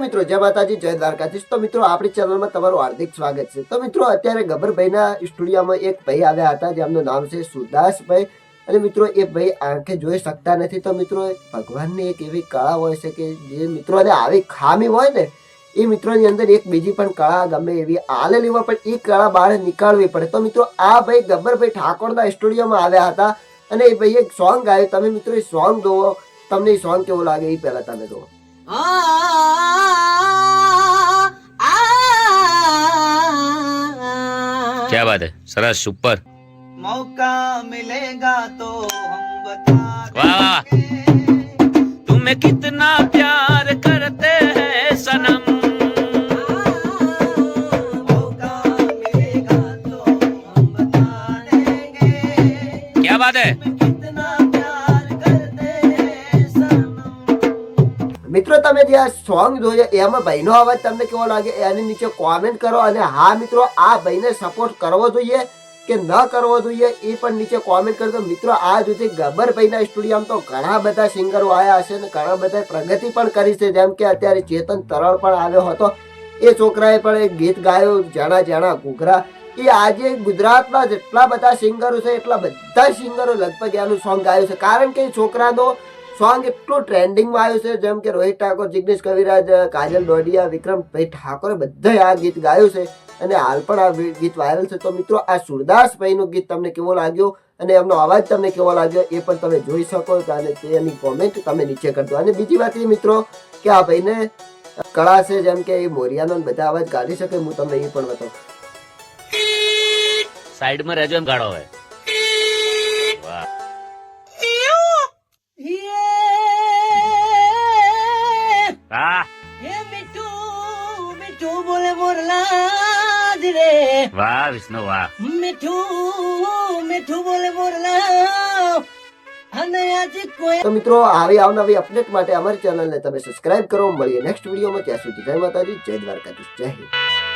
મિત્રો, જય માતાજી, જય દ્વારકાધીશ. તો મિત્રો, આપણી ચેનલમાં તમારું હાર્દિક સ્વાગત છે. તો મિત્રો, અત્યારે ગબરભાઈના સ્ટુડિયોમાં એક ભાઈ આવ્યા હતા, જેમનું નામ છે સુદાસભાઈ. અને મિત્રો, એ ભાઈ આંખે જોઈ શકતા નથી. તો મિત્રો, ભગવાનની એક એવી કળા હોય છે કે જે મિત્રોને આવી ખામી હોય ને, એ મિત્રોની અંદર એક બીજી પણ કળા ગમે એવી આલેલી હોય, પણ એ કળા બહાર નીકાળવી પડે. તો મિત્રો, આ ભાઈ ગબ્બરભાઈ ઠાકોરના સ્ટુડિયોમાં આવ્યા હતા. અને એ ભાઈ એક સોંગ ગાયું. તમે મિત્રો, એ સોંગ જોવો તમને એ સોંગ કેવું લાગે એ પહેલા તમે જુઓ क्या बात है? सरस सुपर। मौका मिलेगा तो हम बता वाह तुम्हें कितना प्यार करते हैं सनम। मौका मिलेगा तो हम बता देंगे। क्या बात है? મિત્રો, તમે જે આ સોંગ જોયો એમાં ભાઈનો અવાજ તમને કેવો લાગે એની નીચે કોમેન્ટ કરો અને હા, મિત્રો, આ ભાઈને સપોર્ટ કરવો જોઈએ કે ન કરવો જોઈએ એ પણ નીચે કોમેન્ટ કરજો મિત્રો, આ સુધી ગબરભાઈના સ્ટુડિયોમાં તો ઘણા બધા સિંગરો આવ્યા હશે અને ઘણા બધા પ્રગતિ પણ કરી છે. જેમ કે અત્યારે ચેતન તરળ પણ આવ્યો હતો. એ છોકરાએ પણ એક ગીત ગાયું, જાણા જાણા ઘૂઘરા. એ આજે ગુજરાતના જેટલા બધા સિંગરો છે, એટલા બધા સિંગરો લગભગ એનું સોંગ ગાયું છે. કારણ કે છોકરાનો સોંગ એટલું ટ્રેન્ડિંગમાં આવ્યું છે, જેમ કે રોહિત ઠાકોર, જિગ્નેશ કવિરાજ કાજલ ડોડિયા વિક્રમભાઈ ઠાકોરે બધાએ આ ગીત ગાયું છે. અને હાલ પણ આ ગીત વાયરલ છે. તો મિત્રો, આ સુરદાસભાઈનું ગીત તમને કેવો લાગ્યો? અને એમનો અવાજ તમને કેવો લાગ્યો? એ પણ તમે જોઈ શકો અને તેની કોમેન્ટ તમે નીચે કરજો અને બીજી વાત એ મિત્રો, કે આ ભાઈને કળા છે, જેમ કે એ મોરિયાનો બધા અવાજ કાઢી શકે, હું તમને એ પણ બતાવું. સાઈડમાં રહેજો એમ કાઢો હોય વાહ હે મીઠું મીઠું બોલે મોરલાજ રે. વાહ વિષ્ણુ વાહ. મીઠું મીઠું બોલે કોઈ તો મિત્રો આવી આવનારી અપડેટ માટે અમારી ચેનલને તમે સબસ્ક્રાઇબ કરો. મળીએ નેક્સ્ટ વિડીયોમાં ત્યાં સુધી જય માતાજી જય દ્વારકાધીશ જય હિન્દ.